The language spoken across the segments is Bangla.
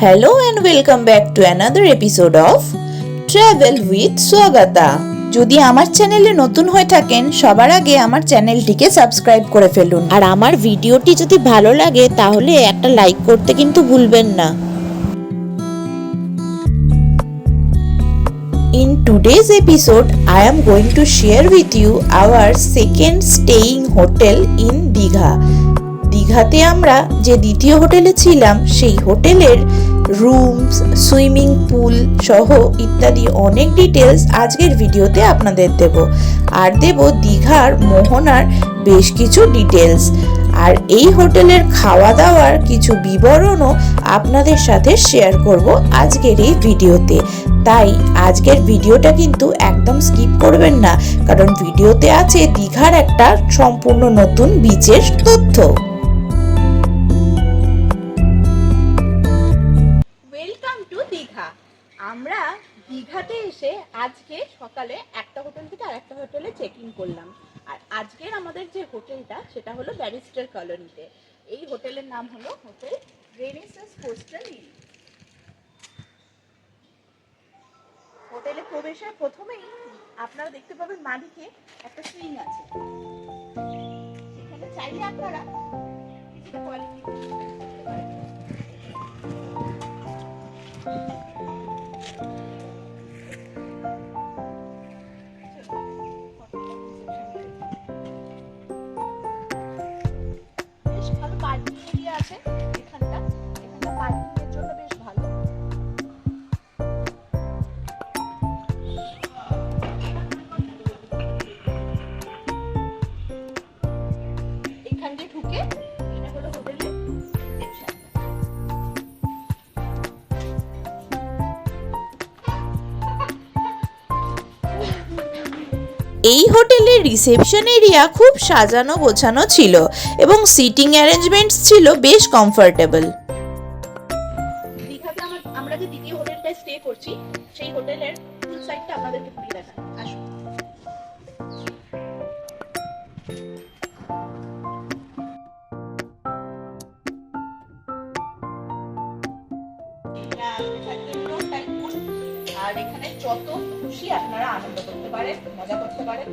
Hello and welcome back to another episode of Travel with Swagata. যদি আমার চ্যানেলে নতুন হয়ে থাকেন সবার আগে আমার চ্যানেলটিকে সাবস্ক্রাইব করে ফেলুন আর আমার ভিডিওটি যদি ভালো লাগে তাহলে একটা লাইক করতে কিন্তু ভুলবেন না In today's episode, I am going to share with you our second staying hotel in Digha দীঘাতে আমরা যে দ্বিতীয় হোটেলে ছিলাম সেই হোটেলের রুমস সুইমিং পুল সহ ইত্যাদি অনেক ডিটেলস আজকের ভিডিওতে আপনাদের দেব। আর দেব দীঘার মোহনার বেশ কিছু ডিটেলস আর এই হোটেলের খাওয়া দাওয়ার কিছু বিবরণও আপনাদের সাথে শেয়ার করব আজকের এই ভিডিওতে। তাই আজকের ভিডিওটা কিন্তু একদম স্কিপ করবেন না, কারণ ভিডিওতে আছে দীঘার একটা সম্পূর্ণ নতুন বিচের তথ্য। দীঘাতে এসে আজকে সকালে একটা হোটেল থেকে আরেকটা হোটেলে চেক ইন করলাম। আর আজকের আমাদের যে হোটেলটা, সেটা হলো ব্যারিস্টার কলোনিতে। এই হোটেলের নাম হলো হোটেল রেনেসাস কোস্টাল ইন হোটেলে প্রবেশের প্রথমেই আপনারা দেখতে পাবেন মালিকে একটা সুইং আছে। সেখানে চাইলে আপনারা কিছুটা কোয়ালিটি এরিয়া এই হোটেলের রিসেপশন এরিয়া খুব সাজানো গোছানো ছিল এবং সিটিং অ্যারেঞ্জমেন্টস ছিল বেশ কমফোর্টেবল। আর এখানে যত খুশি আপনারা আনন্দ করতে পারেন, মজা করতে পারেন।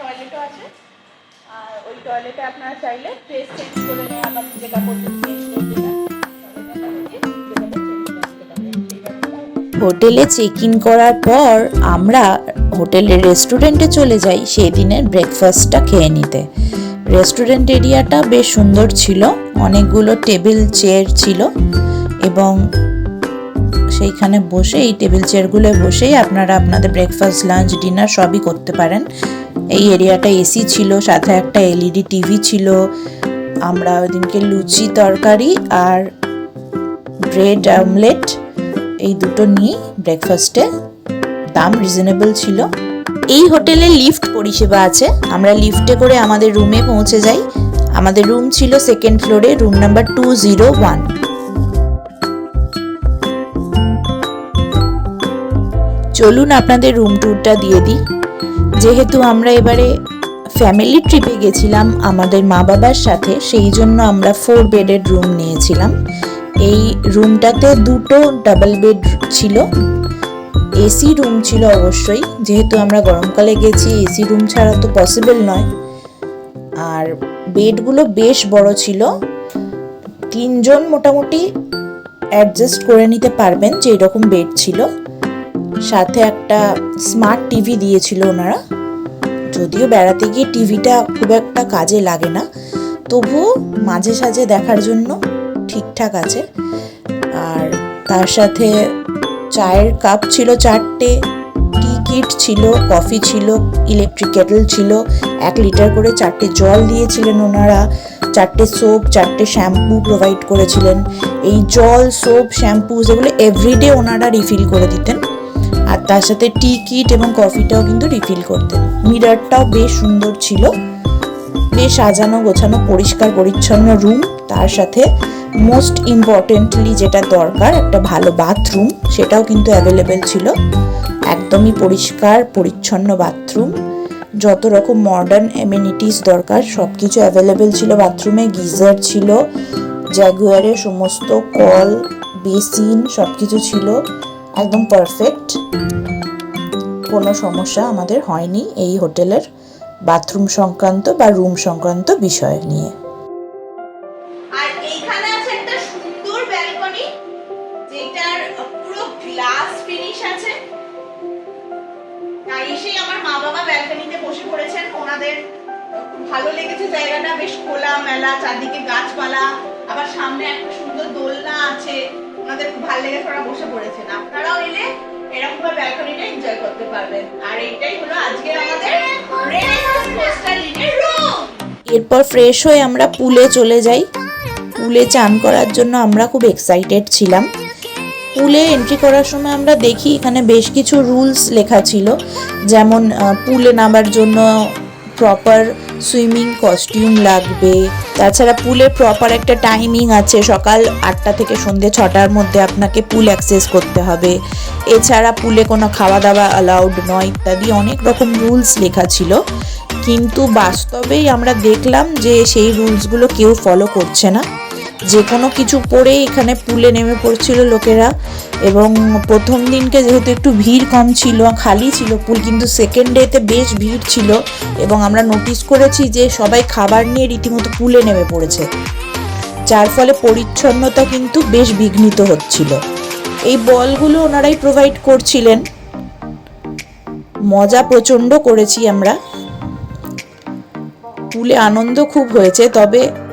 টয়লেটও আছে। আর ওই টয়লেটে আপনারা চাইলে ড্রেস চেঞ্জ করে নেওয়া বা নিজে কাপড় হোটেলে চেক ইন করার পর আমরা হোটেলের রেস্টুরেন্টে চলে যাই সেই দিনের ব্রেকফাস্টটা খেয়ে নিতে। রেস্টুরেন্ট এরিয়াটা বেশ সুন্দর ছিল, অনেকগুলো টেবিল চেয়ার ছিল এবং সেইখানে বসে এই টেবিল চেয়ারগুলো বসেই আপনারা আপনাদের ব্রেকফাস্ট লাঞ্চ ডিনার সবই করতে পারেন। এই এরিয়াটা এসি ছিল, সাথে একটা এলইডি টিভি ছিল, আমরা ওই দিনকে লুচি, তরকারি আর ব্রেড অমলেট এই দুটো নিয়ে ব্রেকফাস্টে দাম রিজনেবল ছিল। এই হোটেলে লিফট পরিষেবা আছে। আমরা লিফটে করে আমাদের রুমে পৌঁছে যাই। আমাদের রুম ছিল সেকেন্ড ফ্লোরে room number two zero one চলুন আপনাদের রুম ট্যুরটা দিয়ে দিই। যেহেতু আমরা এবারে ফ্যামিলি ট্রিপে গেছিলাম আমাদের মা বাবার সাথে, সেই জন্য আমরা ফোর বেডের রুম নিয়েছিলাম। এই রুমটাতে দুটো ডাবল বেড ছিল। এসি রুম ছিল অবশ্যই, যেহেতু আমরা গরমকালে গেছি, এসি রুম ছাড়া তো পসিবল নয়। আর বেডগুলো বেশ বড় ছিল। তিনজন মোটামুটি অ্যাডজাস্ট করে নিতে পারবেন যে এরকম বেড ছিল। সাথে একটা স্মার্ট টিভি দিয়েছিল ওনারা। যদিও বেড়াতে গিয়ে টিভিটা খুব একটা কাজে লাগে না, তবুও মাঝে সাঝে দেখার জন্য ঠিকঠাক আছে। আর তার সাথে চায়ের কাপ ছিল চারটে টি কিট ছিল কফি ছিল ইলেকট্রিক কেটল ছিল, এক লিটার করে চারটে জল দিয়েছিলেন ওনারা, চারটে সোপ চারটে শ্যাম্পু প্রোভাইড করেছিলেন। এই জল সোপ শ্যাম্পু যেগুলো এভরিডে ওনারা রিফিল করে দিতেন। আর তার সাথে টি কিট এবং কফিটাও কিন্তু রিফিল করতেন। মিরারটাও বেশ সুন্দর ছিল। বেশ সাজানো, গোছানো, পরিষ্কার, পরিচ্ছন্ন রুম তার সাথে মোস্ট ইম্পর্টেন্টলি যেটা দরকার, একটা ভালো বাথরুম সেটাও কিন্তু অ্যাভেলেবেল ছিল। একদমই পরিষ্কার, পরিচ্ছন্ন বাথরুম যত রকম মডার্ন এমিনিটিস দরকার সব কিছু অ্যাভেলেবেল ছিল বাথরুমে গিজার ছিল জ্যাগুয়ারের সমস্ত কল বেসিন সব কিছু ছিল। একদম পারফেক্ট কোনো সমস্যা আমাদের হয়নি এই হোটেলের। বাথরুম সংক্রান্ত বা রুম সংক্রান্ত বিষয় নিয়ে। এসেই আমার বসে পড়েছেন। ওনাদের ভালো লেগেছে জায়গাটা। বেশ খোলা মেলা, চারদিকে গাছপালা, আবার সামনে একটা সুন্দর দোলনা আছে। ওনাদের খুব ভালো লেগেছে ওরা বসে পড়েছেন। আপনারাও এলে এরকম ভাবে ব্যালকনিটা এনজয় করতে পারবেন। আর এইটাই হলো আজকের আমাদের রেনেসাঁস কোস্টাল লিনের রুম এরপর ফ্রেশ হয়ে আমরা পুলে চলে যাই। পুলে চান করার জন্য আমরা খুব এক্সাইটেড ছিলাম। পুলে এন্ট্রি করার সময় আমরা দেখি এখানে বেশ কিছু রুলস লেখা ছিল। যেমন পুলে নামার জন্য প্রপার সুইমিং কস্টিউম লাগবে। তাছাড়া পুলে প্রপার একটা টাইমিং আছে, সকাল আটটা থেকে সন্ধে ছটার মধ্যে আপনাকে পুল অ্যাক্সেস করতে হবে। এছাড়া পুলে কোনো খাওয়া দাওয়া অ্যালাউড নয়, ইত্যাদি অনেক রকম রুলস লেখা ছিল। কিন্তু বাস্তবেই আমরা দেখলাম যে সেই রুলসগুলো কেউ ফলো করছে না। যে কোনো কিছু পরেই এখানে পুলে নেমে পড়ছিল লোকেরা। এবং প্রথম দিনকে যেহেতু একটু ভিড় কম ছিল, খালি ছিল পুল, কিন্তু সেকেন্ড ডেতে বেশ ভিড় ছিল। এবং আমরা নোটিস করেছি যে সবাই খাবার নিয়ে রীতিমতো পুলে নেমে পড়েছে। যার ফলে পরিচ্ছন্নতা কিন্তু বেশ বিঘ্নিত হচ্ছিল। এই বলগুলো ওনারাই প্রোভাইড করছিলেন। মজা প্রচণ্ড করেছি আমরা। পুলে আনন্দ খুব হয়েছে, তবে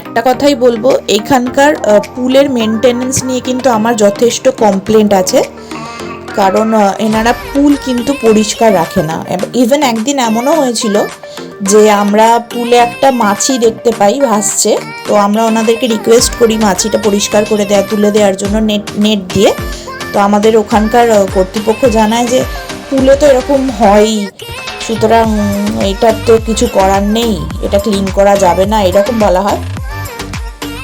একটা কথাই বলব, এখানকার পুলের মেনটেনেন্স নিয়ে কিন্তু আমার যথেষ্ট কমপ্লেন্ট আছে। কারণ এনারা পুল কিন্তু পরিষ্কার রাখে না। ইভেন একদিন এমনও হয়েছিল যে আমরা পুলে একটা মাছি দেখতে পাই ভাসছে, তো আমরা ওনাদেরকে রিকোয়েস্ট করি মাছিটা পরিষ্কার করে দেওয়া তুলে দেওয়ার জন্য নেট নেট দিয়ে। তো আমাদের ওখানকার কর্তৃপক্ষ জানায় যে পুলে তো এরকম হয়ই। সুতরাং এটার তো কিছু করার নেই, এটা ক্লিন করা যাবে না, এরকম বলা হয়।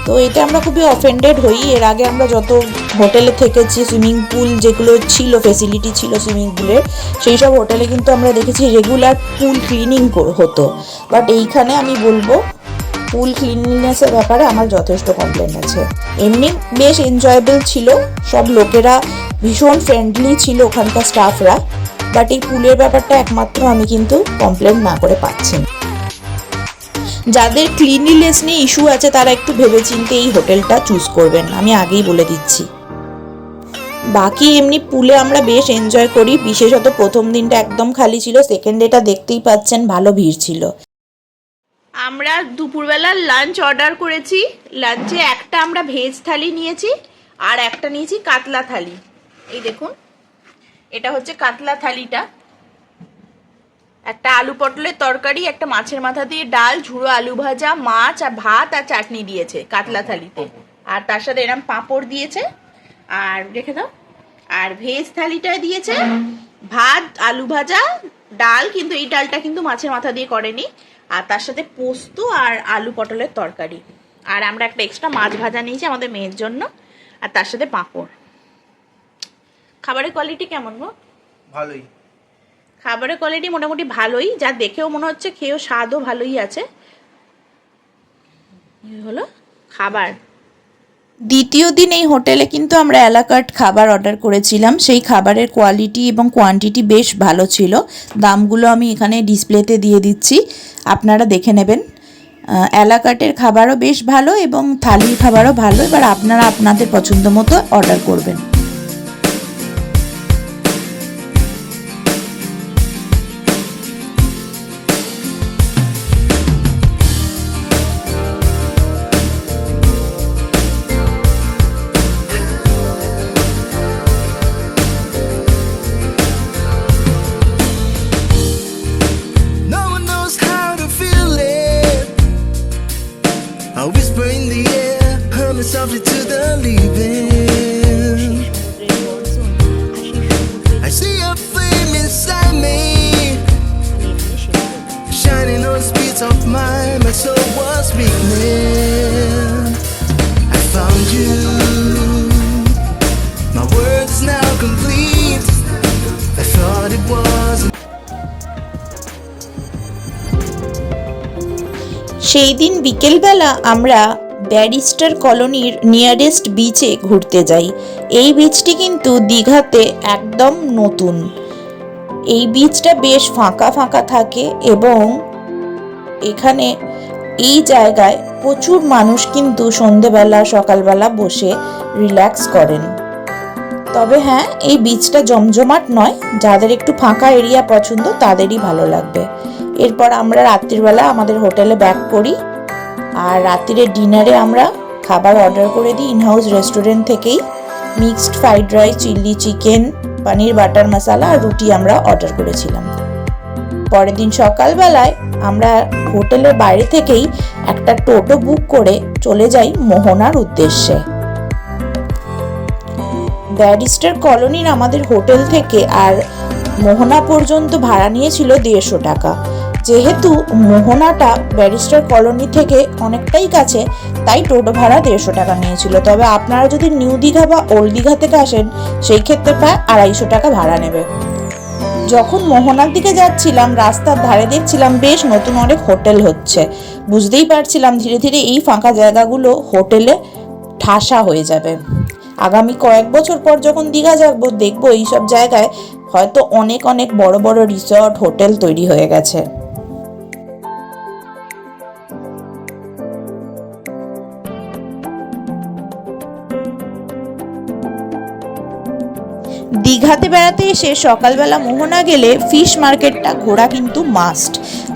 তো এতে আমরা খুবই অফেন্ডেড হই। এর আগে আমরা যত হোটেলে থেকেছি সুইমিং পুল যেগুলো ছিল ফেসিলিটি ছিল সুইমিং পুলের সেই সব হোটেলে কিন্তু আমরা দেখেছি রেগুলার পুল ক্লিনিং হতো। বাট এইখানে আমি বলব পুল ক্লিনলিনেসের ব্যাপারে আমার যথেষ্ট কমপ্লেন আছে। এমনি বেশ এনজয়েবল ছিল, সব লোকেরা ভীষণ ফ্রেন্ডলি ছিল ওখানকার স্টাফরা বাট এই পুলের ব্যাপারটা একমাত্র আমি কিন্তু কমপ্লেন না করে পাচ্ছি। যাদের ক্লিনলিনেস নিয়ে ইস্যু আছে, তারা একটু ভেবেচিন্তে এই হোটেলটা চুজ করবেন, আমি আগেই বলে দিচ্ছি। বাকি এমনি পুলে আমরা বেশ এনজয় করি, বিশেষত প্রথম দিনটা একদম খালি ছিল সেকেন্ড ডেটা দেখতেই পাচ্ছেন ভালো ভিড় ছিল। আমরা দুপুরবেলা লাঞ্চ অর্ডার করেছি লাঞ্চে একটা আমরা ভেজ থালি নিয়েছি, আর একটা নিয়েছি কাতলা থালি। এই দেখুন। এটা হচ্ছে কাতলা থালিটা। একটা আলু পটলের তরকারি, একটা মাছের মাথা দিয়ে ডাল, ঝুড়ো আলু ভাজা, মাছ আর ভাত আর চাটনি দিয়েছে কাতলা থালিতে। আর তার সাথে এরম পাঁপড় দিয়েছে। আর রেখে দাও। আর ভেজ থালিটায় দিয়েছে ভাত, আলু ভাজা, ডাল, কিন্তু এই ডালটা কিন্তু মাছের মাথা দিয়ে করেনি। আর তার সাথে পোস্ত আর আলু পটলের তরকারি। আর আমরা একটা এক্সট্রা মাছ ভাজা নিয়েছি আমাদের মেয়ের জন্য। আর তার সাথে পাঁপড়। খাবারের কোয়ালিটি কেমন গো? ভালোই। খাবারের কোয়ালিটি মোটামুটি ভালোই যা দেখেও মনে হচ্ছে খেয়েও স্বাদও ভালোই আছে। হলো? খাবার। দ্বিতীয় দিন এই হোটেলে কিন্তু আমরা এলাকার খাবার অর্ডার করেছিলাম। সেই খাবারের কোয়ালিটি এবং কোয়ান্টিটি বেশ ভালো ছিল। দামগুলো আমি এখানে ডিসপ্লেতে দিয়ে দিচ্ছি। আপনারা দেখে নেবেন। এলাকাটের খাবারও বেশ ভালো এবং থালির খাবারও ভালো। এবার আপনারা আপনাদের পছন্দ মতো অর্ডার করবেন। A whisper in the air, humming softly to the leaving. I see a flame inside me, shining on speeds of mine. My soul was weakening. I found you. My words now complete. I thought it was. সেই দিন বিকেলবেলা আমরা ব্যারিস্টার কলোনির নিয়ারেস্ট বিচে ঘুরতে যাই। এই বিচটি কিন্তু দীঘাতে একদম নতুন। এই বিচটা বেশ ফাঁকা ফাঁকা থাকে এবং এখানে এই জায়গায় প্রচুর মানুষ কিন্তু সন্ধেবেলা, সকালবেলা বসে রিল্যাক্স করেন। তবে হ্যাঁ এই বিচটা জমজমাট নয়। যাদের একটু ফাঁকা এরিয়া পছন্দ, তাদেরই ভালো লাগবে। এরপর আমরা রাত্রিবেলা আমাদের হোটেলে ব্যাক করি। আর রাত্রিরে ডিনারে আমরা খাবার অর্ডার করে দিই ইনহাউস রেস্টুরেন্ট থেকেই। Mixed fried rice chilli chicken paneer butter masala আর রুটি আমরা অর্ডার করেছিলাম। পরের দিন সকালবেলায় আমরা হোটেলের বাইরে থেকেই একটা টোটো বুক করে চলে যাই মোহনার উদ্দেশ্যে। ব্যারিস্টার কলোনির আমাদের হোটেল থেকে আর মোহনা পর্যন্ত ভাড়া নিয়েছিল দেড়শো টাকা। যেহেতু মোহনাটা ব্যারিস্টার কলোনি থেকে অনেকটাই কাছে, তাই টোটো ভাড়া দেড়শো টাকা নিয়েছিল। তবে আপনারা যদি নিউ দীঘা বা ওল্ড দীঘা থেকে আসেন, সেই ক্ষেত্রে প্রায় আড়াইশো টাকা ভাড়া নেবে। যখন মোহনার দিকে যাচ্ছিলাম, রাস্তার ধারে দেখছিলাম বেশ নতুন অনেক হোটেল হচ্ছে। বুঝতেই পারছিলাম ধীরে ধীরে এই ফাঁকা জায়গাগুলো হোটেলে ঠাসা হয়ে যাবে। আগামী কয়েক বছর পর যখন দীঘা যাব, দেখব এইসব জায়গায় হয়তো অনেক অনেক বড় বড় রিসর্ট, হোটেল তৈরি হয়ে গেছে। দীঘাতে বেড়াতে এসে সকালবেলা মোহনা গেলে ফিশ মার্কেটটা ঘোরা কিন্তু মাস্ট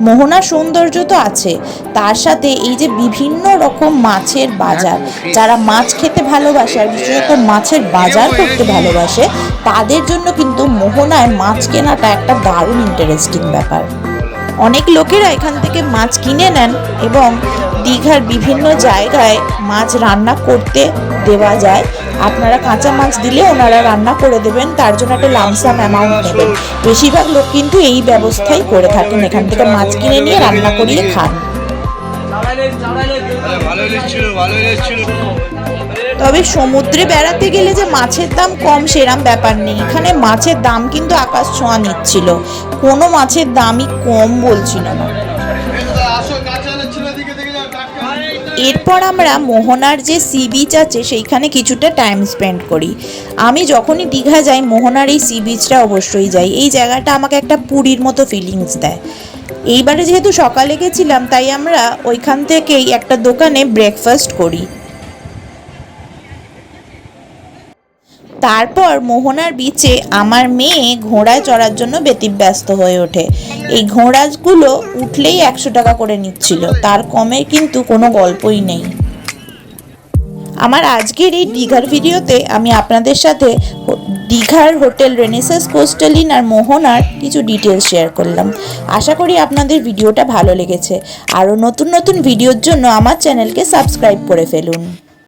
মোহনার সৌন্দর্য তো আছে। তার সাথে এই যে বিভিন্ন রকম মাছের বাজার, যারা মাছ খেতে ভালোবাসে আর বিশেষত মাছের বাজার করতে ভালোবাসে, তাদের জন্য কিন্তু মোহনায় মাছ কেনাটা একটা দারুণ ইন্টারেস্টিং ব্যাপার। অনেক লোকেরা এখান থেকে মাছ কিনে নেন এবং দীঘার বিভিন্ন জায়গায় মাছ রান্না করতে দেওয়া যায়। আপনারা কাঁচা মাছ দিলে ওনারা রান্না করে দেবেন, তার জন্য একটা লামসাম অ্যামাউন্ট নেবেন। বেশিরভাগ লোক কিন্তু এই ব্যবস্থাই করে থাকেন, এখান থেকে মাছ কিনে নিয়ে রান্না করিয়ে খান। তবে সমুদ্রে বেড়াতে গেলে যে মাছের দাম কম, সেরাম ব্যাপার নেই। এখানে মাছের দাম কিন্তু আকাশ ছোঁয়া নিচ্ছিল। কোনো মাছের দামই কম বলছিল না। এরপর আমরা মোহনার যে সি বিচ আছে, সেইখানে কিছুটা টাইম স্পেন্ড করি। আমি যখনই দীঘা যাই, মোহনার এই সি বিচটা অবশ্যই যাই। এই জায়গাটা আমাকে একটা পুরীর মতো ফিলিংস দেয়। এইবারে যেহেতু সকালে গেছিলাম, তাই আমরা ওইখান থেকেই একটা দোকানে ব্রেকফাস্ট করি। তারপর মোহনার বিচে আমার মেয়ে ঘোড়ায় চড়ার জন্য ব্যতিব্যস্ত হয়ে ওঠে। এই ঘোড়াগুলো উঠলেই একশো টাকা করে নিচ্ছিল। তার কমে কিন্তু কোনো গল্পই নেই। আমার আজকের এই দীঘার ভিডিওতে আমি আপনাদের সাথে দীঘার হোটেল রেনেসাস কোস্টালিন আর মোহনার কিছু ডিটেলস শেয়ার করলাম। আশা করি আপনাদের ভিডিওটা ভালো লেগেছে। আরও নতুন নতুন ভিডিওর জন্য আমার চ্যানেলকে সাবস্ক্রাইব করে ফেলুন।